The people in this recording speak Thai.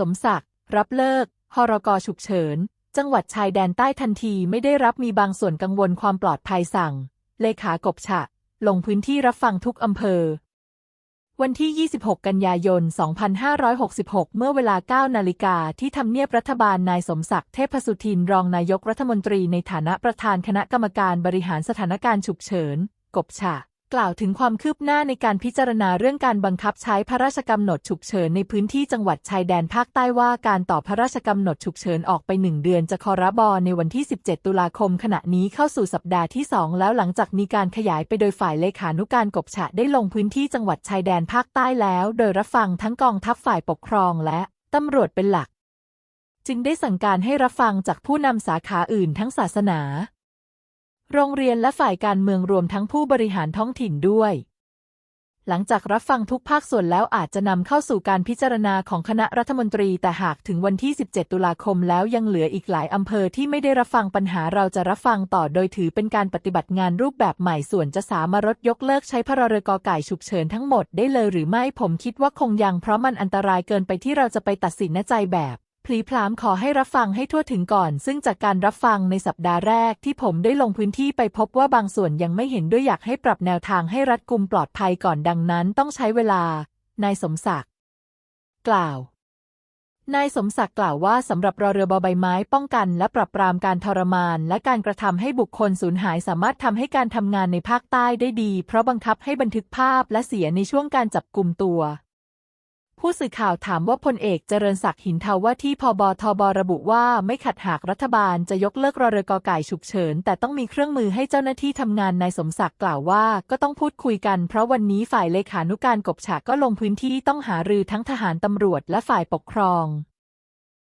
สมศักดิ์รับเลิกพรกฉุกเฉิน จังหวัดชายแดนใต้ทันทีไม่ได้รับมีบางส่วนกังวลความปลอดภัยสั่ง เลขากบฉะ ลงพื้นที่รับฟังทุกอำเภอ วันที่ 26 กันยายน 2566 เมื่อเวลา 9 นาฬิกาที่ทำเนียบรัฐบาลนายสมศักดิ์เทพสุทินรองนายกรัฐมนตรีในฐานะประธานคณะกรรมการบริหารสถานการณ์ฉุกเฉิน กบฉะ กล่าวถึงความคืบหน้าในการพิจารณาเรื่องการบังคับใช้พระราชกำหนดฉุกเฉินในพื้นที่จังหวัดชายแดนภาคใต้ว่าการต่อพระราชกำหนดฉุกเฉินออกไปหนึ่งเดือนจะคอรบอในวันที่ 17 ตุลาคม ขณะนี้เข้าสู่สัปดาห์ที่ 2 แล้วหลังจากมีการขยายไปโดยฝ่ายเลขานุการกบฉะได้ลงพื้นที่จังหวัดชายแดนภาคใต้แล้ว โดยรับฟังทั้งกองทัพฝ่ายปกครองและตำรวจเป็นหลัก จึงได้สั่งการให้รับฟังจากผู้นำสาขาอื่นทั้งศาสนา โรงเรียนและฝ่ายการเมืองรวมทั้งผู้บริหารท้องถิ่นด้วย หลังจากรับฟังทุกภาคส่วนแล้วอาจจะนำเข้าสู่การพิจารณาของคณะรัฐมนตรี แต่หากถึงวันที่ 17 ตุลาคมแล้วยังเหลืออีกหลายอำเภอที่ไม่ได้รับฟังปัญหาเราจะรับฟังต่อโดยถือเป็นการปฏิบัติงานรูปแบบใหม่ส่วนจะสามารถยกเลิกใช้พรรกไก่ฉุกเฉินทั้งหมดได้เลยหรือไม่ผมคิดว่าคงยังเพราะมันอันตรายเกินไปที่เราจะไปตัดสินใจแบบ พลีพลามขอให้รับฟังให้ทั่วถึงก่อน ซึ่งจากการรับฟังในสัปดาห์แรกที่ผมได้ลงพื้นที่ไปพบว่าบางส่วนยังไม่เห็นด้วยอยากให้ปรับแนวทางให้รัดกุมปลอดภัยก่อนดังนั้นต้องใช้เวลา นายสมศักดิ์ กล่าวนายสมศักดิ์กล่าวว่าสำหรับรอเรือบอใบไม้ป้องกัน และปรับปรามการทรมาน และการกระทำให้บุคคลสูญหายสามารถทำให้การทำงานในภาคใต้ได้ดี เพราะบังคับให้บันทึกภาพและเสียในช่วงการจับกลุ่มตัว ผู้สื่อข่าวถามว่าพลเอกเจริญศักดิ์หินเทาว่าที่พบทบระบุว่าไม่ขัดหากรัฐบาลจะยกเลิกรอเรือกอไก่ฉุกเฉิน แต่ต้องมีเครื่องมือให้เจ้าหน้าที่ทำงานนายสมศักดิ์กล่าวว่าก็ต้องพูดคุยกันเพราะวันนี้ฝ่ายเลขานุการกบฉากก็ลงพื้นที่ต้องหารือทั้งทหารตำรวจและฝ่ายปกครอง